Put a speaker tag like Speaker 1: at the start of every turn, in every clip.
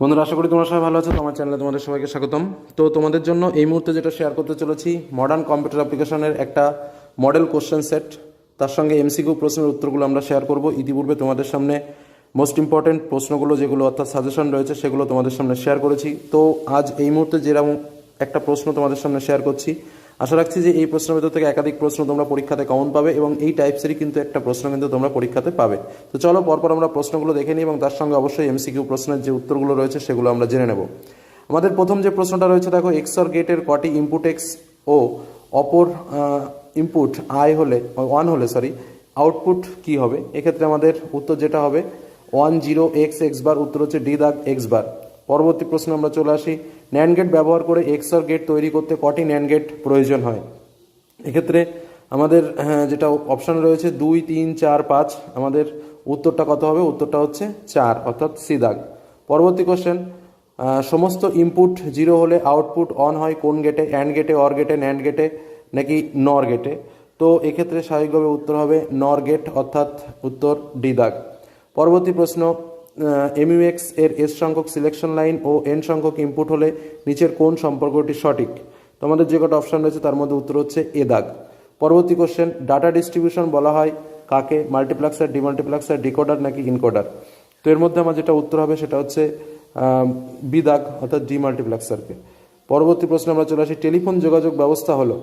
Speaker 1: বন্ধুরা, আশা করি তোমরা সবাই ভালো আছো। তোমার চ্যানেলে তোমাদের সবাইকে স্বাগতম। তো তোমাদের জন্য এই মুহূর্তে যেটা শেয়ার করতে চলেছি মডার্ন কম্পিউটার অ্যাপ্লিকেশনের একটা মডেল কোশ্চেন সেট তার সঙ্গে এমসিকিউ প্রশ্নের উত্তরগুলো আমরা শেয়ার করব। ইতিপূর্বে তোমাদের সামনে মোস্ট ইম্পর্টেন্ট প্রশ্নগুলো যেগুলো অর্থাৎ সাজেশন রয়েছে, সেগুলো তোমাদের সামনে শেয়ার করেছি। তো আজ এই মুহূর্তে যেরকম একটা প্রশ্ন তোমাদের সামনে শেয়ার করছি আশা রাখছি যে এই প্রশ্নের ভেতর থেকে একাধিক প্রশ্ন তোমরা পরীক্ষাতে কমন পাবে এবং এই টাইপসেরই কিন্তু একটা প্রশ্ন কিন্তু তোমরা পরীক্ষাতে পাবে। তো চলো পরপর আমরা প্রশ্নগুলো দেখে নিই এবং তার সঙ্গে অবশ্যই এমসিকিউ প্রশ্নের যে উত্তরগুলো রয়েছে সেগুলো আমরা জেনে নেব। আমাদের প্রথম যে প্রশ্নটা রয়েছে, দেখো এক্সর গেটের কটি ইনপুট এক্স ও অপর ইনপুট আই হলে ওয়ান হলে সরি আউটপুট কি হবে? এক্ষেত্রে আমাদের উত্তর যেটা হবে ওয়ান জিরো এক্স এক্স বার উত্তর হচ্ছে ডি দাগ এক্স বার পরবর্তী প্রশ্নে আমরা চলে আসি ন্যান গেট ব্যবহার করে এক্সর গেট তৈরি করতে কটি ন্যান গেট প্রয়োজন হয়? এক্ষেত্রে আমাদের হ্যাঁ, যেটা অপশান রয়েছে দুই তিন চার পাঁচ আমাদের উত্তরটা কত হবে? উত্তরটা হচ্ছে চার অর্থাৎ সি দাগ পরবর্তী কোশ্চেন সমস্ত ইনপুট জিরো হলে আউটপুট অন হয় কোন গেটে অ্যান্ড গেটে অর গেটে ন্যান্ড গেটে নাকি নর গেটে তো এক্ষেত্রে স্বাভাবিকভাবে উত্তর হবে নর গেট অর্থাৎ উত্তর ডি দাগ পরবর্তী প্রশ্ন এমইউএক্স এর এস সংখ্যক সিলেকশন লাইন ও এন সংখ্যক ইনপুট হলে নিচের কোন সম্পর্কটি সঠিক? তো আমাদের যে কটা অপশন রয়েছে, তার মধ্যে উত্তর হচ্ছে এ দাগ। পরবর্তী কোশ্চেন ডাটা ডিস্ট্রিবিউশন বলা হয় কাকে? মাল্টিপ্লেক্সার ডিমাল্টিপ্লেক্সার ডিকোডার নাকি ইনকোডার তো এর মধ্যে আমার যেটা উত্তর হবে সেটা হচ্ছে বি দাগ, অর্থাৎ ডিমাল্টিপ্লেক্সারকে পরবর্তী প্রশ্নে আমরা চলে আসি, টেলিফোন যোগাযোগ ব্যবস্থা হলো।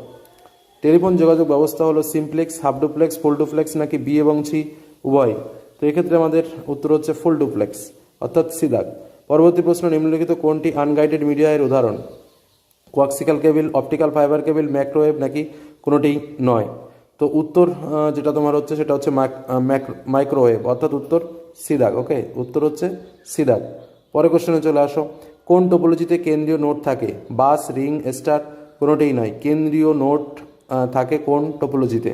Speaker 1: টেলিফোন যোগাযোগ ব্যবস্থা হলো সিমপ্লেক্স হাফ ডুপ্লেক্স ফুল নাকি বি এবং সি উভয়। তো এক্ষেত্রে আমাদের উত্তর হচ্ছে ফুল ডুপ্লেক্স অর্থাৎ সিদাগ পরবর্তী প্রশ্ন, নিম্নলিখিত কোনটি আনগাইডেড মিডিয়া এর উদাহরণ? Coaxial cable optical fibre cable microwave নাকি কোনোটি নয়? তো উত্তর যেটা তোমার হচ্ছে সেটা হচ্ছে মাইক্রোওয়েভ অর্থাৎ উত্তর সিদাগ ওকে উত্তর হচ্ছে সিদাগ পরে কোশ্চেনে চলে আসো। কোন টোপোলজিতে কেন্দ্রীয় নোট থাকে? বাস রিং স্টার কোনোটাই নয়। কেন্দ্রীয় নোট থাকে কোন টোপোলজিতে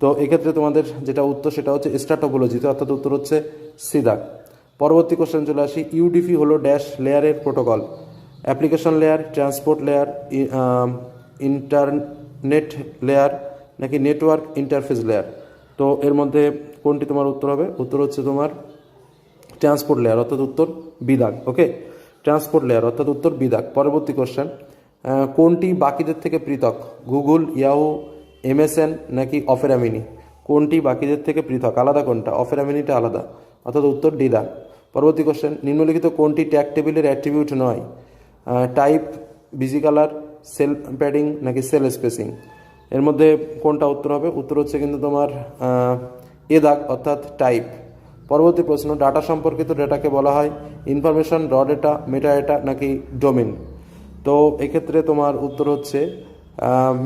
Speaker 1: তো এক্ষেত্রে তোমাদের যেটা উত্তর সেটা হচ্ছে স্টার টোপোলজিতে অর্থাৎ উত্তর হচ্ছে সিদাগ পরবর্তী কোশ্চেন চলে আসি। ইউডিপি হলো ড্যাশ লেয়ারের protocol application layer transport layer internet layer নাকি নেটওয়ার্ক ইন্টারফেস লেয়ার তো এর মধ্যে কোনটি তোমার উত্তর হবে? উত্তর হচ্ছে তোমার ট্রান্সপোর্ট লেয়ার অর্থাৎ উত্তর বিদাগ ওকে ট্রান্সপোর্ট লেয়ার অর্থাৎ উত্তর বিদাগ। পরবর্তী কোশ্চেন কোনটি বাকিদের থেকে পৃথক? গুগল ইয়াহু এমএসএন নাকি অফেরামিনি? কোনটি বাকিদের থেকে পৃথক? আলাদা কোনটা? অফেরামিনিটা আলাদা। অর্থাৎ উত্তর ডি দাগ পরবর্তী কোশ্চেন নিম্নলিখিত কোনটি ট্যাগ টেবিলের অ্যাট্রিবিউট নয়? Type BG colour cell padding নাকি সেল স্পেসিং এর মধ্যে কোনটা উত্তর হবে? উত্তর হচ্ছে কিন্তু তোমার এ দাগ, অর্থাৎ টাইপ পরবর্তী প্রশ্ন ডাটা সম্পর্কিত ডেটাকে বলা হয় information raw data meta data নাকি ডোমেন তো এক্ষেত্রে তোমার উত্তর হচ্ছে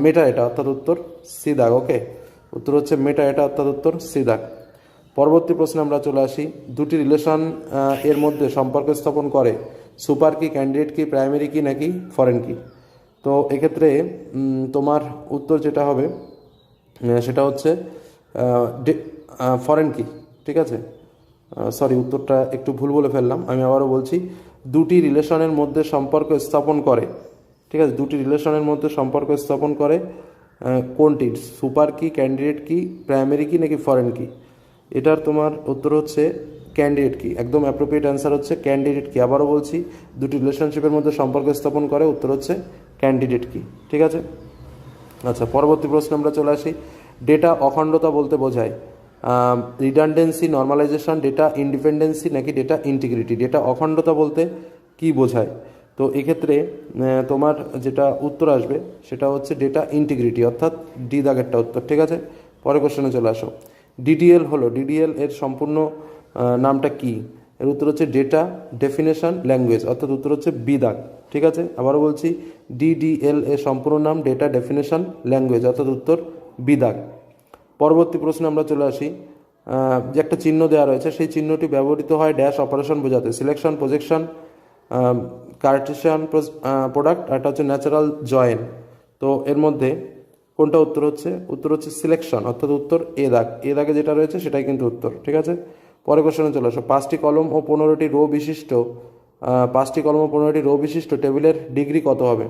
Speaker 1: মেটা এটা, অর্থাৎ উত্তর সি দাগ ওকে উত্তর হচ্ছে মেটা এটা, অর্থাৎ উত্তর সি দাগ। পরবর্তী প্রশ্নে আমরা চলে আসি। দুটি রিলেশন এর মধ্যে সম্পর্ক স্থাপন করে। সুপার কি ক্যান্ডিডেট কি প্রাইমারি কি নাকি ফরেন কি তো এক্ষেত্রে তোমার উত্তর যেটা হবে সেটা হচ্ছে ফরেন কি ঠিক আছে? সরি উত্তরটা একটু ভুল বলে ফেললাম। আমি আবারও বলছি, দুটি রিলেশনের মধ্যে সম্পর্ক স্থাপন করে। ঠিক আছে? দুটি রিলেশনের মধ্যে সম্পর্ক স্থাপন করে কোনটি? সুপার কি, ক্যান্ডিডেট কি, প্রাইমারি কি নাকি ফরেন কি? এটার তোমার উত্তর হচ্ছে ক্যান্ডিডেট কি। একদম অ্যাপ্রোপ্রিয়েট অ্যান্সার হচ্ছে ক্যান্ডিডেট কি। আবারও বলছি, দুটি রিলেশনশিপের মধ্যে সম্পর্ক স্থাপন করে, উত্তর হচ্ছে ক্যান্ডিডেট কি। ঠিক আছে? আচ্ছা পরবর্তী প্রশ্নে আমরা চলে আসি। ডেটা অখণ্ডতা বলতে বোঝায়। রিডান্ডেন্সি নর্মালাইজেশন ডেটা ইন্ডিপেন্ডেন্সি নাকি ডেটা ইন্টিগ্রিটি ডেটা অখণ্ডতা বলতে কি বোঝায়? তো এক্ষেত্রে তোমার যেটা উত্তর আসবে, সেটা হচ্ছে ডেটা ইন্টিগ্রিটি অর্থাৎ ডি দাগেরটা উত্তর, ঠিক আছে? পরের কোশ্চেনে চলে আসো। ডিডিএল হলো ডিডিএল এর সম্পূর্ণ নামটা কি? এর উত্তর হচ্ছে ডেটা ডেফিনেশন ল্যাঙ্গুয়েজ অর্থাৎ উত্তর হচ্ছে বি দাগ, ঠিক আছে? আবারও বলছি ডিডিএল এর সম্পূর্ণ নাম ডেটা ডেফিনেশন ল্যাঙ্গুয়েজ অর্থাৎ উত্তর বি দাগ। পরবর্তী প্রশ্নে আমরা চলে আসি যে একটা চিহ্ন দেওয়া রয়েছে, সেই চিহ্নটি ব্যবহৃত হয় ড্যাশ অপারেশন বোঝাতে সিলেকশন প্রজেকশন কার্টেশিয়ান প্রোডাক্ট আর একটা হচ্ছে ন্যাচারাল জয়েন তো এর মধ্যে কোনটা উত্তর হচ্ছে? উত্তর হচ্ছে সিলেকশন অর্থাৎ উত্তর এ দাগ। এ দাগে যেটা রয়েছে সেটাই কিন্তু উত্তর, ঠিক আছে? পরে কোশ্চেনে চলে আসো। পাঁচটি কলম ও পনেরোটি রো বিশিষ্ট পাঁচটি কলম ও পনেরোটি রো বিশিষ্ট টেবিলের ডিগ্রি কত হবে?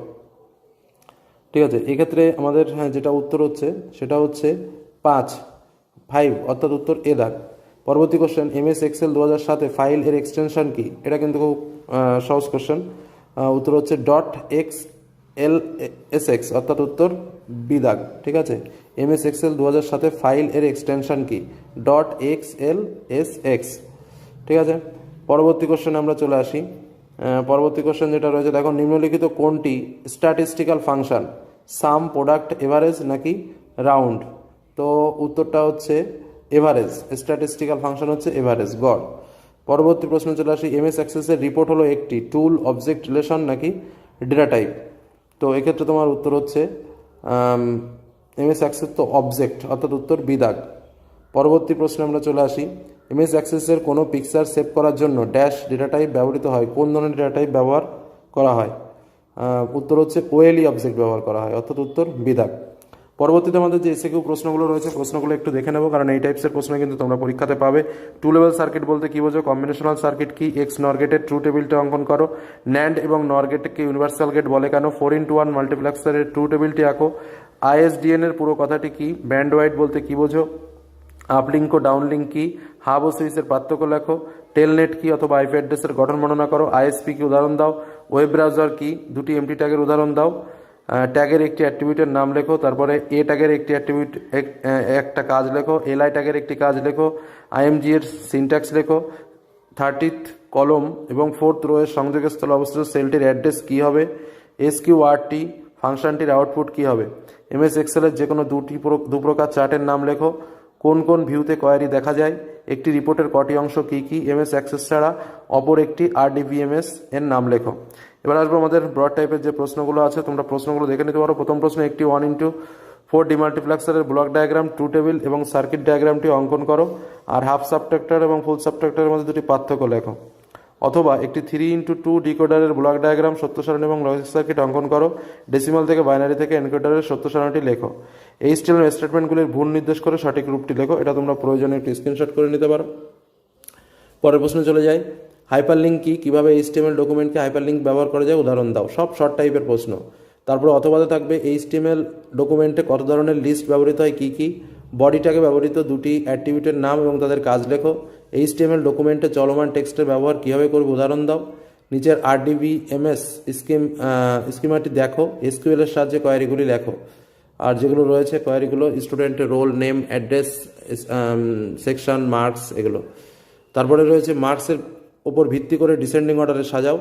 Speaker 1: ঠিক আছে, এক্ষেত্রে আমাদের হ্যাঁ যেটা উত্তর হচ্ছে সেটা হচ্ছে পাঁচ ফাইভ অর্থাৎ উত্তর এ দাগ। পরবর্তী কোশ্চেন এম এস এক্সেল দু হাজার সাতে ফাইল এর এক্সটেনশন কি? এটা কিন্তু খুব সহজ কোশ্চেন উত্তর হচ্ছে dot X L S X অর্থাৎ উত্তর বিদাগ ঠিক আছে? এম এস এক্সেল দু হাজার সাতে ফাইল এর এক্সটেনশন কি? Dot X L S X ঠিক আছে? পরবর্তী কোশ্চেন আমরা চলে আসি। পরবর্তী কোশ্চেন যেটা রয়েছে, দেখো, নিম্নলিখিত কোনটি statistical function sum product average নাকি রাউন্ড তো উত্তরটা হচ্ছে এভারেজ স্ট্যাটিস্টিক্যাল ফাংশন হচ্ছে এভারেজ গড়। পরবর্তী প্রশ্ন চলে আসি এমএস অ্যাক্সেসের রিপোর্ট হলো একটি টুল অবজেক্ট রিলেশন নাকি ডেটা টাইপ তো এক্ষেত্রে তোমার উত্তর হচ্ছে এমএস অ্যাক্সেস তো অবজেক্ট অর্থাৎ উত্তর বিদাগ। পরবর্তী প্রশ্নে আমরা চলে আসি এমএস অ্যাক্সেসের কোনো পিকচার সেভ করার জন্য ড্যাশ ডেটা টাইপ ব্যবহৃত হয়? কোন ধরনের ডেটা টাইপ ব্যবহার করা হয়? উত্তর হচ্ছে ওয়েলি অবজেক্ট ব্যবহার করা হয়, অর্থাৎ উত্তর বিদাগ। পরবর্তীতে আমাদের যে এসে প্রশ্নগুলো রয়েছে, প্রশ্নগুলো একটু দেখে নেব, কারণ এই টাইপসের প্রশ্ন কিন্তু তোমরা পরীক্ষাতে পাবে। টু লেভেল সার্কিট বলতে কি বোঝো? কম্বিনেশনাল সার্কিট কি? এক্স নর গেটের ট্রু টেবিলটা অঙ্কন করো। ন্যান্ড এবং নর গেটকে ইউনিভার্সাল গেট বলে কেন? ফোর ইন্টু ওয়ান মাল্টিপ্লেক্সারের ট্রু টেবিলটি আঁকো। আইএসডিএন এর পুরো কথাটি কি? ব্যান্ড ওয়াইড বলতে কি বোঝো? আপলিঙ্ক ও ডাউনলিঙ্ক কি? হাব ও সুইচের পার্থক্য লেখো। টেলনেট কি? অথবা আইপি অ্যাড্রেসের গঠন বর্ণনা করো। আইএসপি কি? উদাহরণ দাও। ওয়েব ব্রাউজার কি? দুটি এমটি ট্যাগের উদাহরণ দাও। ট্যাগের একটি অ্যাট্রিবিউটের নাম লেখো, তারপরে এ ট্যাগের একটি অ্যাট্রিবিউট একটা কাজ লেখো এলআই ট্যাগের একটি কাজ লেখো আইএমজি এর সিনট্যাক্স লেখো থার্টিথ কলম এবং ফোর্থ রোয়ের সংযোগস্থলে অবস্থিত সেলটির অ্যাড্রেস কী হবে এস কিউ আরটি ফাংশনটির আউটপুট কী হবে এমএস এক্সেলের যে কোনো দুটি প্র- দু প্রকার চার্টের নাম লেখো, কোন কোন ভিউতে কোয়ারি দেখা যায়, একটি রিপোর্টের কটি অংশ কী কী এমএস অ্যাক্সেস ছাড়া অপর একটি আরডিভিএমএস এর নাম লেখো। এবার আসব আমাদের ব্রড টাইপের যে প্রশ্নগুলো আছে, তোমরা প্রশ্নগুলো দেখে নিতে পারো। প্রথম প্রশ্ন একটি ওয়ান ইন্টু ফোর ডিমাল্টিপ্লেক্সারের ব্লক ডায়াগ্রাম টু টেবিল এবং সার্কিট ডায়াগ্রামটি অঙ্কন করো আর হাফ সাবট্রাক্টর এবং ফুল সাবট্রাক্টরের মধ্যে দুটি পার্থক্য লেখো। অথবা একটি থ্রি ইন্টু টু ডিকোডারের ব্লক ডায়াগ্রাম সত্য সারণী এবং লজিক সার্কিট অঙ্কন করো। ডেসিমাল থেকে বাইনারি থেকে এনকোডারের সত্য সারণীটি লেখো। এই স্টেল স্টেটমেন্টগুলির ভুল নির্দেশ করে সঠিক রূপটি লেখো। এটা তোমরা প্রয়োজনে একটি স্ক্রিনশট করে নিতে পারো। পরের প্রশ্নে চলে যাই। হাইপারলিঙ্ক কি? কীভাবে এইচটিএমএল ডকুমেন্টকে হাইপারলিঙ্ক ব্যবহার করা যায়? উদাহরণ দাও। সব শর্ট টাইপের প্রশ্ন। তারপরে অথবাতে থাকবে এইচটিএমএল ডকুমেন্টে কত ধরনের লিস্ট ব্যবহৃত হয়, কী, কি? বডিটাকে ব্যবহৃত দুটি অ্যাট্রিবিউটের নাম এবং তাদের কাজ লেখো। এইচটিএমএল ডকুমেন্টে চলমান টেক্সটের ব্যবহার কীভাবে করবে? উদাহরণ দাও। নিচের আরডিবি এমএস স্কিম স্কিমাটি দেখো। এসকিউএলের সাহায্যে কোয়ারিগুলি লেখো। আর যেগুলো রয়েছে কোয়ারিগুলো স্টুডেন্টের roll name address section marks এগুলো। তারপরে রয়েছে মার্কসের ওপর ভিত্তি করে ডিসেন্ডিং অর্ডারে সাজাও।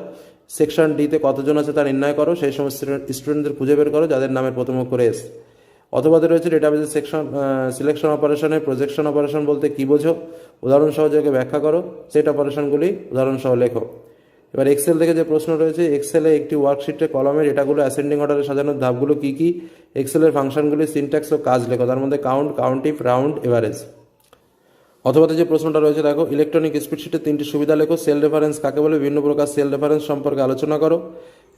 Speaker 1: সেকশন ডিতে কতজন আছে তা নির্ণয় করো। সেই সমস্ত স্টুডেন্টদের খুঁজে বের করো, যাদের নামের প্রথম অক্ষরে এস অথবাতে রয়েছে ডেটাবেজের সেকশন সিলেকশন অপারেশনে প্রজেকশন অপারেশন বলতে কী বোঝো? উদাহরণ সহযোগে ব্যাখ্যা করো। সেট অপারেশনগুলি উদাহরণ সহ লেখো। এবার এক্সেল থেকে যে প্রশ্ন রয়েছে এক্সেলে একটি ওয়ার্কশিটে কলমে ডেটাগুলো অ্যাসেন্ডিং অর্ডারে সাজানোর ধাপগুলো কী কী? এক্সেলের ফাংশনগুলি সিনট্যাক্স ও কাজ লেখো। তার মধ্যে কাউন্ট কাউন্টিভ রাউন্ড এভারেজ অথবা যে প্রশ্নটা রয়েছে, দেখো ইলেকট্রনিক স্প্রেডশিটের তিনটি সুবিধা লেখো সেল রেফারেন্স কাকে বলে, বিভিন্ন প্রকার সেল রেফারেন্স সম্পর্কে আলোচনা করো।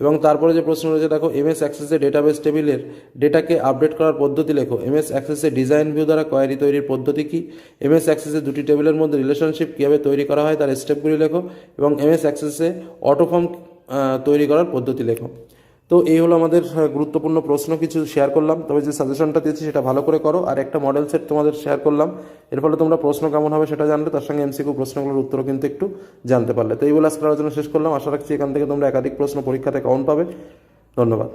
Speaker 1: এবং তারপরে যে প্রশ্ন রয়েছে, দেখো এমএস অ্যাক্সেসে ডেটাবেস টেবিলের ডেটাকে আপডেট করার পদ্ধতি লেখো। এমএস অ্যাক্সেসে ডিজাইন ভিউ দ্বারা কোয়ারি তৈরির পদ্ধতি কি? এমএস অ্যাক্সেসে দুটি টেবিলের মধ্যে রিলেশনশিপ কীভাবে তৈরি করা হয়, তার স্টেপগুলি লেখো। এবং এমএস অ্যাক্সেসে অটোফর্ম তৈরি করার পদ্ধতি লেখো। তো এই হলো আমাদের গুরুত্বপূর্ণ প্রশ্ন, কিছু শেয়ার করলাম। তবে যে সাজেশনটা দিয়েছি সেটা ভালো করে করো, আর একটা মডেল সেট তোমাদের শেয়ার করলাম। এর ফলে তোমরা প্রশ্ন কেমন হবে সেটা জানলে, তার সঙ্গে এমসিকিউ প্রশ্নগুলোর উত্তরও কিন্তু একটু জানতে পারলে। তো এইগুলো আজকের আলোচনা শেষ করলাম। আশা রাখছি এখান থেকে তোমরা একাধিক প্রশ্ন পরীক্ষাতে কাউন্ট পাবে। ধন্যবাদ।